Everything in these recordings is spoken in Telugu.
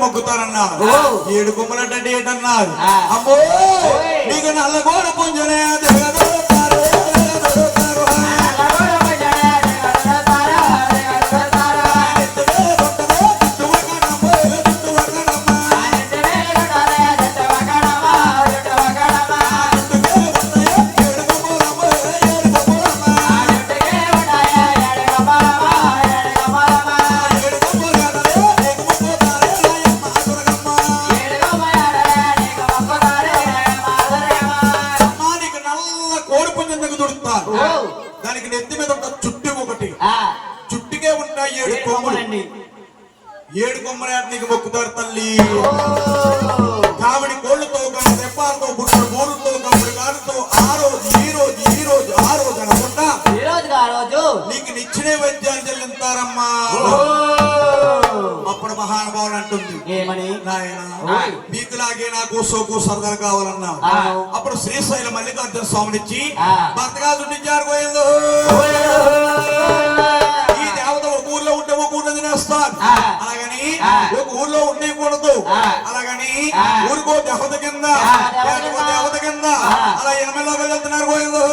మొక్కుతారన్నారు. ఏడు కొమ్మలంటే ఏంటన్నారు. అమ్మో. నీకు నల్లగోడ పుంజనే నెత్తి మీద ఒక చుట్టు ఒకటి. చుట్టుకే ఉంటాయి ఏడు కొమ్ములు. ఏడు కొమ్మల నీకు మొక్కుతారు తల్లి. కావిడి కోళ్ళతో కానీ దెబ్బాలతో బుట్టలు మూడుతో కమ్ముడు గాలితో ఆ రోజు ఈ రోజు ఈ రోజు ఆ రోజు అనకుండా ఈ రోజుగా ఆ రోజు? నీకు నిచ్చిన వైద్యాలు చెల్లింతారమ్మా. అప్పుడు మహానుభావుడు అంటుంది ఏమని? నాయన నీకులాగే నాకు సోకు సరదా కావాలన్నా. అప్పుడు శ్రీశైలం మల్లికార్జున స్వామినిచ్చి ఆ. భర్తగా చుట్టించారు పోయిందో ఈ దేవత ఒక ఊర్లో ఉంటే ఒక ఊర్లో తినేస్తారు. అలాగని. ఒక ఊర్లో ఉండకూడదు. అలాగని. ఊరికో దేవత కింద దేవత కింద. అలా ఎనమలో వెళ్తున్నారు పోయిందో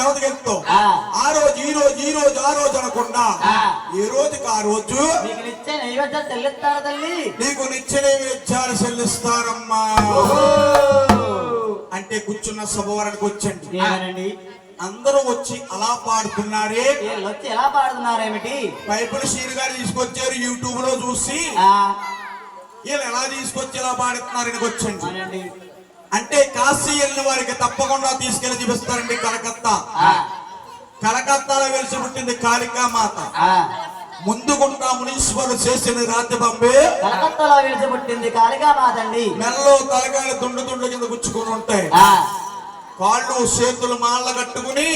పేటకో దేవత వెళ్తాం ఆ రోజు ఈ రోజు ఈ రోజు ఆ రోజు అనకుండా. ఏ రోజుకి ఆ రోజు నిత్య తల్లి? నీకు నిచ్చెన వేచారు చెల్లిస్తారమ్మా. అంటే కూర్చున్న సభవరానికి వచ్చండి. అందరూ వచ్చి అలా పాడుతున్నారే? వచ్చి ఎలా పాడుతున్నారేమిటి పైపుల శ్రీను గారు తీసుకొచ్చారు యూట్యూబ్లో చూసి వీళ్ళు ఎలా తీసుకొచ్చి ఎలా పాడుతున్నారని వచ్చండి. అంటే కాశీ వెళ్ళిన వారికి తప్పకుండా తీసుకెళ్ళి చూపిస్తారండి కలకత్తా. కలకత్తాలో వెలిసి పుట్టింది కాళికా మాత ఆ, ముందుగుంటా మునీశ్వరుడు చేసిన రాతి బంబే. కలకత్తాలో విడిచి పుట్టింది కాళికా మాతండి మెల్లో తలకాయలు దుండు దుండు కింద గుచ్చుకుని ఉంటాయి. కాళ్ళు చేతులు మాళ్ళ కట్టుకుని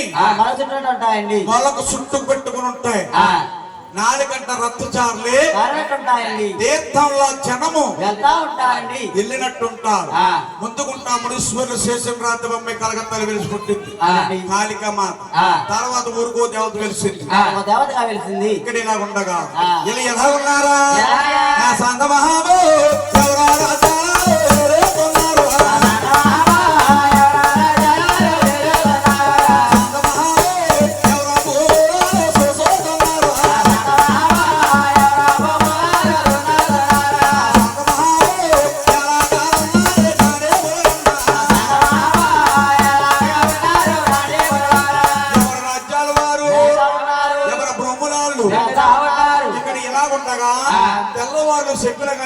మన చుట్టూ పెట్టుకుని ఉంటాయి. నాలుగంట రక్తచారులే కరెక్ట్ ఉంటాయండి తీర్థంలో జనము వెళ్తా ఉంటారండి వెళ్ళినట్టుంటారు. ముందుకుంటా మునీశ్వరులు శేషం రాత్రి బొమ్మ కలకత్తాలు వెలిసి పుట్టింది అవునండి. కాళిక మాత. ఆ. తర్వాత ఊరుకో దేవత వెలిసింది. దేవతగా వెలిసింది. ఇక్కడ ఇలా ఉండగా. ఇలా ఎలా ఉన్నారా? నా సంత మహాబో ఎవరి